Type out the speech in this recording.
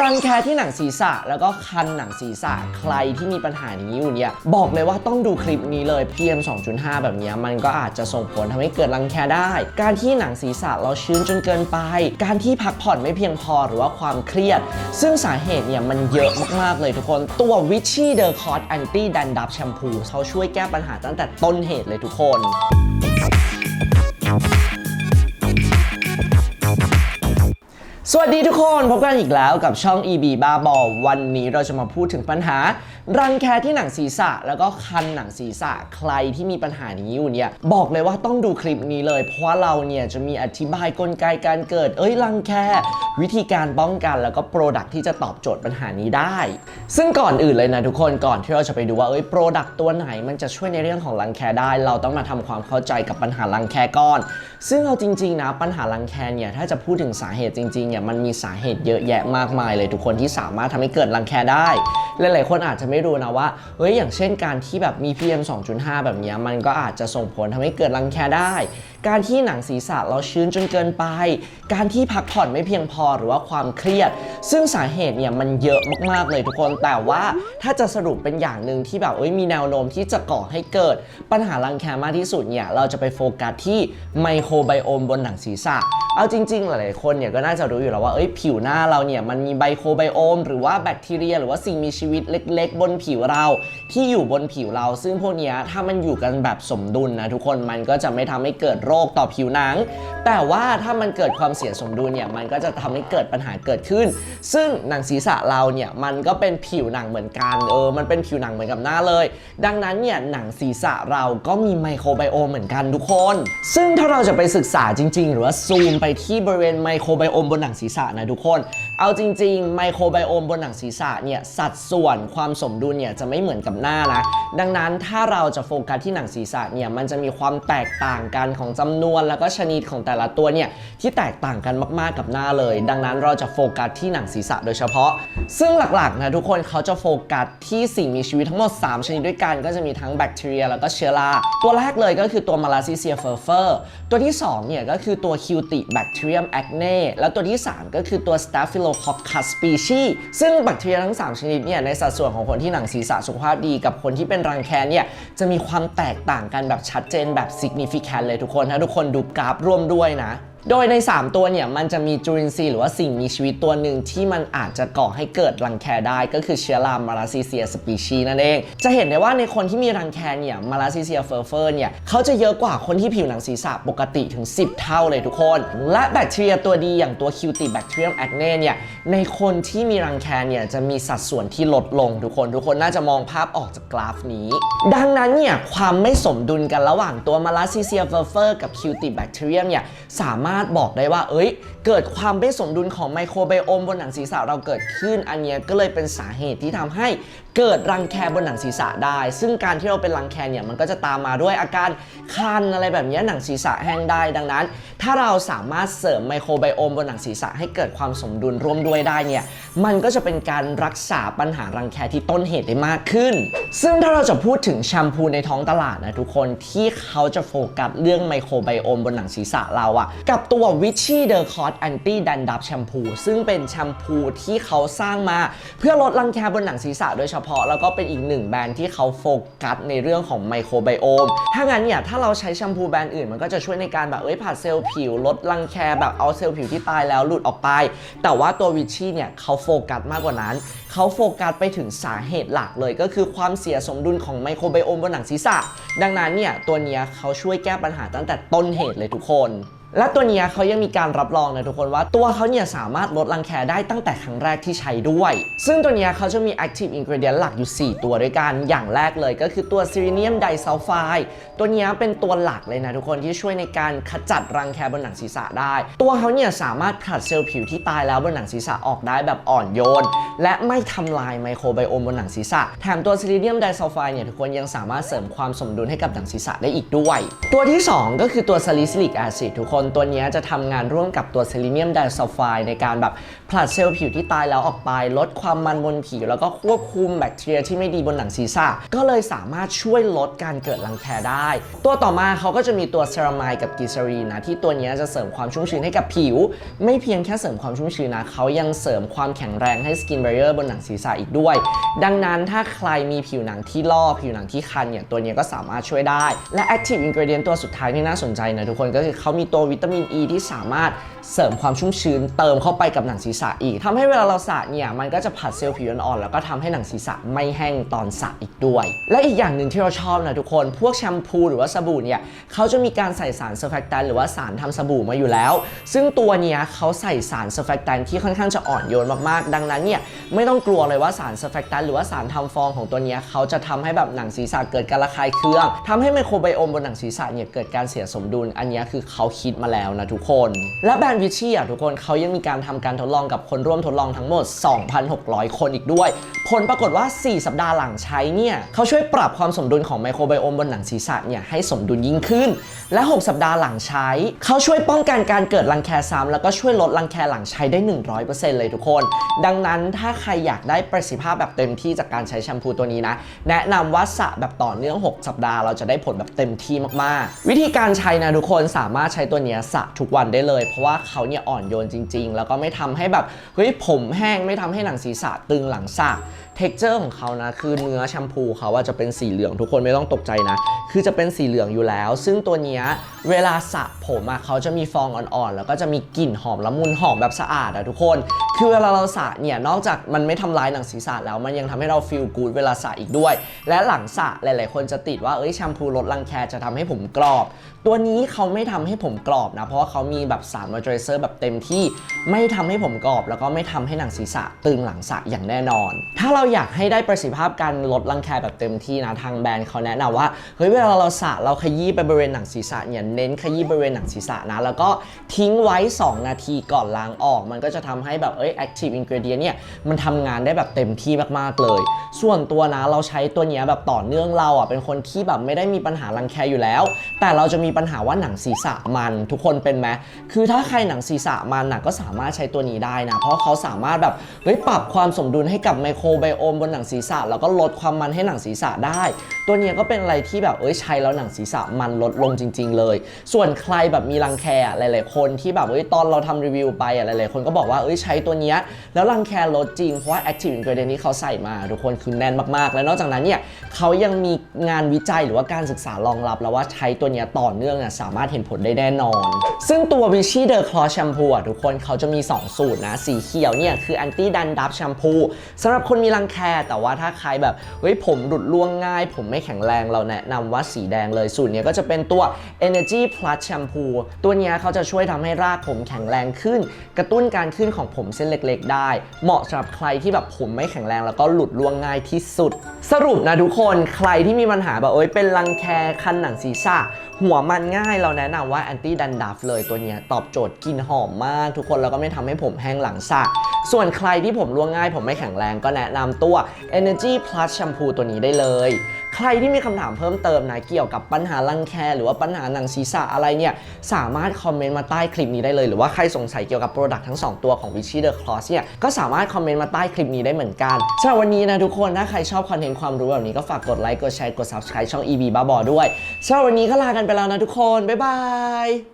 รังแคที่หนังศีรษะแล้วก็คันหนังศีรษะใครที่มีปัญหานี้อยู่เนี่ยบอกเลยว่าต้องดูคลิปนี้เลย PM 2.5 แบบนี้มันก็อาจจะส่งผลทำให้เกิดรังแคได้ การที่หนังศีรษะเราชื้นจนเกินไป การที่พักผ่อนไม่เพียงพอหรือว่าความเครียด ซึ่งสาเหตุเนี่ยมันเยอะมากๆเลยทุกคน ตัว Vichy The Cot Anti Dandruff Shampoo เขาช่วยแก้ปัญหาตั้งแต่ต้นเหตุเลยทุกคน สวัสดีทุกคนพบกันอีกแล้วกับช่อง EB บ้าบอวันนี้เราจะมาพูดถึงปัญหา รังแคที่หนังศีรษะ แล้วก็คันหนังศีรษะใครที่มีปัญหานี้อยู่เนี่ยบอกเลยว่าต้องดูคลิปนี้เลย เพราะว่าเราเนี่ยจะมีอธิบายกลไกการเกิด เอ้ยรังแควิธีการป้องกันแล้วก็โปรดักที่จะตอบโจทย์ปัญหานี้ได้ ซึ่งก่อนอื่นเลยนะทุกคนก่อนที่เราจะไปดูว่าเอ้ยโปรดักตัวไหนมันจะช่วยในเรื่องของรังแคได้ เราต้องมาทำความเข้าใจกับปัญหารังแคก่อน ซึ่งเอาจริง ๆ นะปัญหารังแคเนี่ยถ้าจะพูดถึงสาเหตุจริงๆเนี่ยมันมีสาเหตุเยอะแยะมากมายเลยทุกคนที่สามารถทำให้เกิดรังแคได้ หลายๆคนอาจจะไม่รู้นะว่าเฮ้ยอย่างเช่นการที่แบบมี PM 2.5 แบบเนี้ยมันก็อาจจะส่งผลทำให้เกิดรังแคได้ การที่หนังศีรษะเราชื้นจนเกินไป การที่พักผ่อนไม่เพียงพอหรือว่าความเครียด ซึ่งสาเหตุเนี่ยมันเยอะมากๆเลยทุกคน แต่ว่าถ้าจะสรุปเป็นอย่างหนึ่งที่แบบเอ้ยมีแนวโน้มที่จะก่อให้เกิด ปัญหารังแคมากที่สุดเนี่ยเราจะไปโฟกัสที่ไมโครไบโอมบนหนังศีรษะเอาจริงๆ หลายๆ คนเนี่ยก็น่าจะรู้อยู่แล้วว่าเอ้ยผิวหน้าเราเนี่ยมันมีไบโครไบโอม หรือว่าแบคทีเรีย หรือว่าสิ่งมีชีวิตเล็ก ๆ บนผิวเรา ที่อยู่บนผิวเรา ซึ่งพวกนี้ถ้ามันอยู่กันแบบสมดุลนะทุกคนมันก็จะไม่ทำให้เกิดโรคต่อผิวหนัง แต่ว่าถ้ามันเกิดความเสียสมดุลเนี่ยมันก็จะทำให้เกิดปัญหาเกิดขึ้น ซึ่งหนังศีรษะเราเนี่ยมันก็เป็นผิวหนังเหมือนกันเออมันเป็นผิวหนังเหมือนกับหน้าเลย ดังนั้นเนี่ยหนังศีรษะเราก็มีไมโครไบโอมเหมือนกันทุกคน ซึ่งถ้าเราจะไปศึกษาจริง ๆ หรือว่าซูมไปที่บริเวณไมโครไบโอมบนหนังศีรษะนะทุกคนเอาจริงๆไมโครไบโอมบนหนังศีรษะเนี่ยสัดส่วนความสมดุลเนี่ยจะไม่เหมือนกับหน้านะ ดังนั้นถ้าเราจะโฟกัสที่หนังศีรษะเนี่ยมันจะมีความแตกต่างกันของจำนวน แล้วก็ชนิดของแต่ละตัวเนี่ยที่แตกต่างกันมากๆกับหน้าเลย ดังนั้นเราจะโฟกัสที่หนังศีรษะโดยเฉพาะ ซึ่งหลักๆนะทุกคนเขาจะโฟกัสที่สิ่งมีชีวิตทั้งหมด 3 ชนิดด้วยกันก็จะมีทั้งแบคทีเรีย แล้วก็เชื้อราตัวแรกเลยก็คือตัวมาลาซิเซียเฟอร์เฟอร์ตัวที่2เนี่ยก็คือตัวคิวติแบคทีเรียมแอคเน่แล้วตัวที่ 3 ก็คือตัว Staphylococcus species ซึ่งแบคทีเรียทั้ง 3 ชนิดเนี่ยในสัดส่วนของคนที่หนังศีรษะสุขภาพดีกับคนที่เป็นรังแคเนี่ยจะมีความแตกต่างกันแบบชัดเจนแบบ significant เลยทุกคน ถ้าทุกคนดูกราฟร่วมด้วยนะ โดยใน 3 ตัวเนี่ยมันจะมีจุลินทรีย์หรือว่าสิ่งมีชีวิตตัวหนึ่งที่มันอาจจะก่อให้เกิดรังแคได้ก็คือเชื้อรามาลาซิเซียสปีชีนั่นเอง จะเห็นได้ว่าในคนที่มีรังแคเนี่ยมาลาซิเซียเฟอร์เฟอร์เนี่ยเขาจะเยอะกว่าคนที่ผิวหนังศีรษะปกติถึง 10 เท่าเลยทุกคน และแบคทีเรียตัวดีอย่างตัวคิวติแบคทีเรียมแอคเน่เนี่ยในคนที่มีรังแคเนี่ยจะมีสัดส่วนที่ลดลงทุกคน ทุกคนน่าจะมองภาพออกจากกราฟนี้ ดังนั้นเนี่ยความไม่สมดุลกันระหว่างตัวมาลาซิเซียเฟอร์เฟอร์กับคิวติแบคทีเรียมเนี่ยสามารถบอกได้ว่า เอ้ย เกิดความไม่สมดุลของไมโครไบโอมบนหนังศีรษะเราเกิดขึ้น อันเนี้ยก็เลยเป็นสาเหตุที่ทำให้เกิดรังแคบนหนังศีรษะได้ ซึ่งการที่เราเป็นรังแคเนี่ยมันก็จะตามมาด้วยอาการคันอะไรแบบนี้หนังศีรษะแห้งได้ ดังนั้น ถ้าเราสามารถเสริมไมโครไบโอมบนหนังศีรษะให้เกิดความสมดุลร่วมด้วยได้เนี่ยมันก็จะเป็นการรักษาปัญหารังแคที่ต้นเหตุได้มากขึ้น ซึ่งถ้าเราจะพูดถึงแชมพูในท้องตลาดนะทุกคนที่เขาจะโฟกัสเรื่องไมโครไบโอมบนหนังศีรษะเราอะกับตัว Vichy The Cot Anti Dandruff Shampoo ซึ่งเป็นแชมพูที่เขาสร้างมา เพื่อลดรังแคบนหนังศีรษะโดยเฉพาะ แล้วก็เป็นอีกหนึ่งแบรนด์ที่เขาโฟกัสในเรื่องของไมโครไบโอม ถ้างั้นเนี่ย ถ้าเราใช้แชมพูแบรนด์อื่น มันก็จะช่วยในการแบบเอ้ยผัดเซลล์ผิว ลดรังแคแบบเอาเซลล์ผิวที่ตายแล้วหลุดออกไป แต่ว่าตัว Vichy เนี่ยเขาโฟกัสมากกว่านั้น เขาโฟกัสไปถึงสาเหตุหลักเลย ก็คือความเสียสมดุลของไมโครไบโอมบนหนังศีรษะ ดังนั้นเนี่ยตัวเนี้ยเขาช่วยแก้ปัญหาตั้งแต่ต้นเหตุเลยทุกคน และตัวนี้เขายังมีการรับรองนะทุกคนว่าตัวเขาเนี่ยสามารถลดรังแคได้ตั้งแต่ครั้งแรกที่ใช้ด้วย ซึ่งตัวนี้เขาจะมี active ingredient หลักอยู่ 4 ตัวด้วยกัน อย่างแรกเลยก็คือตัว selenium disulfide ตัวนี้เป็นตัวหลักเลยนะทุกคนที่ช่วยในการขจัดรังแคบนหนังศีรษะได้ ตัวเขาเนี่ยสามารถผลัดเซลล์ผิวที่ตายแล้วบนหนังศีรษะออกได้แบบอ่อนโยน และไม่ทำลายไมโครไบโอมบนหนังศีรษะ แถมตัว selenium disulfide เนี่ยทุกคนยังสามารถเสริมความสมดุลให้กับหนังศีรษะได้อีกด้วย ตัวที่ 2 ก็คือตัว salicylic acid ทุกคนตัวนี้จะทำงานร่วมกับตัวเซเลเนียมไดซัลไฟด์ในการแบบผลัดเซลล์ผิวที่ตายแล้วออกไป ลดความมันบนผิว แล้วก็ควบคุมแบคทีเรียที่ไม่ดีบนหนังศีรษะ ก็เลยสามารถช่วยลดการเกิดรังแคได้ ตัวต่อมาเขาก็จะมีตัวเซรามายกับกิซารีนะ ที่ตัวนี้จะเสริมความชุ่มชื้นให้กับผิว ไม่เพียงแค่เสริมความชุ่มชื้นนะเขายังเสริมความแข็งแรงให้สกิน b บ r เ i อร์บนหนังศีรษะอีกด้วย ดังนั้นถ้าใครมีผิวหนังที่ลอกผิวหนังที่คันเนี่ยตัวนี้ก็สามารถช่วยได้ และ Active Ingredient ตัวสุดท้ายที่น่าสนใจนะทุกคนก็คือเขามีตัววิตามินอ e ีที่สามารถเสริมความชุ่มชื้นเติมเข้าไปกับหนังศีรษะอีกทำให้เวลาเราสระเนี่ยมันก็จะผัดเซลล์ผิวอ่อนๆแล้วก็ทำให้หนังศีรษะไม่แห้งตอนสระอีกด้วย และอีกอย่างหนึ่งที่เราชอบนะทุกคน พวกแชมพูหรือว่าสบู่เนี่ยเขาจะมีการใส่สารเซอร์แฟกตันหรือว่าสารทำสบู่มาอยู่แล้ว ซึ่งตัวเนี้ยเขาใส่สารเซอร์แฟกตันที่ค่อนข้างจะอ่อนโยนมากๆ ดังนั้นเนี่ยไม่ต้องกลัวเลยว่าสารเซอร์แฟกตันหรือว่าสารทำฟองของตัวเนี้ยเขาจะทำให้แบบหนังศีรษะเกิดการระคายเคืองทำให้ไมโครไบโอมบนหนังศีรษะเนี่ยเกิดการเสียสมดุล อันนี้คือเขาคิดมาแล้วนะทุกคน และแบรนด์วิชี่อะทุกคนเขายังมีการทำการทดลองกับคนร่วมทดลองทั้งหมด 2,600 คนอีกด้วย ผลปรากฏว่า 4 สัปดาห์หลังใช้เนี่ยเขาช่วยปรับความสมดุลของไมโครไบโอมบนหนังศีรษะเนี่ยให้สมดุลยิ่งขึ้น และ 6 สัปดาห์หลังใช้เขาช่วยป้องกันการเกิดรังแคซ้ำแล้วก็ช่วยลดรังแคหลังใช้ได้ 100%เลยทุกคน ดังนั้นถ้าใครอยากได้ประสิทธิภาพแบบเต็มที่จากการใช้แชมพูตัวนี้นะแนะนำว่าสระแบบต่อเนื่อง 6 สัปดาห์เราจะได้ผลแบบเต็มที่มากๆ วิธีการใช้นะทุกคนสามารถใช้ตัวนี้สระทุกวันได้เลย เพราะว่าเขาเนี่ยอ่อนโยนจริง ๆ แล้วก็ไม่ทำให้แบบเฮ้ยผมแห้งไม่ทำให้หนังศีรษะตึงหลังสระเท็กเจอร์ของเขานะคือเนื้อแชมพูเขาว่าจะเป็นสีเหลืองทุกคนไม่ต้องตกใจนะ คือจะเป็นสีเหลืองอยู่แล้ว ซึ่งตัวนี้เวลาสระผมอะเขาจะมีฟองอ่อนๆ แล้วก็จะมีกลิ่นหอมละมุนหอมแบบสะอาดอะทุกคน คือเวลาเราสระเนี่ยนอกจากมันไม่ทำร้ายหนังศีรษะแล้วมันยังทำให้เราฟีลกูดเวลาสระอีกด้วย และหลังสระหลายๆ คนจะติดว่าเอ้ยแชมพูลดรังแคจะทำให้ผมกรอบ ตัวนี้เขาไม่ทำให้ผมกรอบนะ เพราะว่าเขามีแบบสารมอยเจอไรเซอร์แบบเต็มที่ไม่ทำให้ผมกรอบ แล้วก็ไม่ทำให้หนังศีรษะตึงหลังสระอย่างแน่นอน ถ้าเราอยากให้ได้ประสิทธิภาพการลดรังแคแบบเต็มที่นะทางแบรนด์เขาแนะนำว่าเฮ้ยเวลาเราสระเราขยี้ไปบริเวณหนังศีรษะเนี่ยเน้นขยี้บริเวณหนังศีรษะนะแล้วก็ทิ้งไว้ 2 นาทีก่อนล้างออก มันก็จะทำให้แบบเอ้ย active ingredient เนี่ยมันทำงานได้แบบเต็มที่มากๆเลย ส่วนตัวนะเราใช้ตัวเนี้ยแบบต่อเนื่องเราอะเป็นคนที่แบบไม่ได้มีปัญหารังแคอยู่แล้ว แต่เราจะมีปัญหาว่าหนังศีรษะมันทุกคนเป็นไหมคือถ้าใครหนังศีรษะมันหนักก็สามารถใช้ตัวนี้ได้นะ เพราะเขาสามารถแบบเฮ้ยปรับความสมดุลให้กับไมโครไบโอมบนหนังศีรษะแล้วก็ลดความมันให้หนังศีรษะได้ตัวเนี้ยก็เป็นอะไรที่แบบเอ้ยใช้แล้วหนังศีรษะมันลดลงจริง ๆ เลย ส่วนใครแบบมีรังแคอะหลาย ๆ คนที่แบบเอ้ยตอนเราทำรีวิวไปอะหลาย ๆ คนก็บอกว่าเอ้ยใช้ตัวเนี้ยแล้วรังแคลดจริงเพราะว่า active ingredient ที่เขาใส่มาทุกคนคือแน่นมากๆ และนอกจากนั้นเนี่ยเขายังมีงานวิจัยหรือว่าการศึกษารองรับแล้วว่าใช้ตัวเนี้ยต่อเนื่องอะสามารถเห็นผลได้แน่นอน ซึ่งตัว Vichy The Claw Shampoo อะทุกคนเขาจะมี 2 สูตรนะ สีเขียวเนี่ยคือ anti dandruff shampoo สำหรับคนมีรังแคแต่ว่าถ้าใครแบบเฮ้ยผมหลุดร่วงง่าย ผมไม่แข็งแรงเราแนะนำว่าสีแดงเลยสูตรนี้ก็จะเป็นตัว energy plus shampoo ตัวนี้เขาจะช่วยทำให้รากผมแข็งแรงขึ้น กระตุ้นการขึ้นของผมเส้นเล็กๆ ได้ เหมาะสำหรับใครที่แบบผมไม่แข็งแรงแล้วก็หลุดร่วงง่ายที่สุด สรุปนะทุกคนใครที่มีปัญหาแบบเอ้ยเป็นรังแคคันหนังศีรษะหัวมันง่ายเราแนะนำว่า anti dandruff เลยตัวนี้ตอบโจทย์กลินหอมมาก ทุกคนแล้วก็ไม่ทำให้ผมแห้งหลังสระส่วนใครที่ผมร่วงง่ายผมไม่แข็งแรงก็แนะนำตัว energy plus shampoo ตัวนี้ได้เลย ใครที่มีคำถามเพิ่มเติมนะเกี่ยวกับปัญหารังแคหรือว่าปัญหาหนังศีรษะอะไรเนี่ยสามารถคอมเมนต์มาใต้คลิปนี้ได้เลย หรือว่าใครสงสัยเกี่ยวกับโปรดักต์ทั้ง 2 ตัวของ Vichy The Cross เนี่ยก็สามารถคอมเมนต์มาใต้คลิปนี้ได้เหมือนกันสำหรับวันนี้นะทุกคนถ้าใครชอบคอนเทนต์ความรู้แบบนี้ก็ฝากกดไลค์กดแชร์กด subscribe ช่อง EB บ้าบอด้วยสำหรับวันนี้ก็ลากันไปแล้วนะทุกคนบ๊ายบาย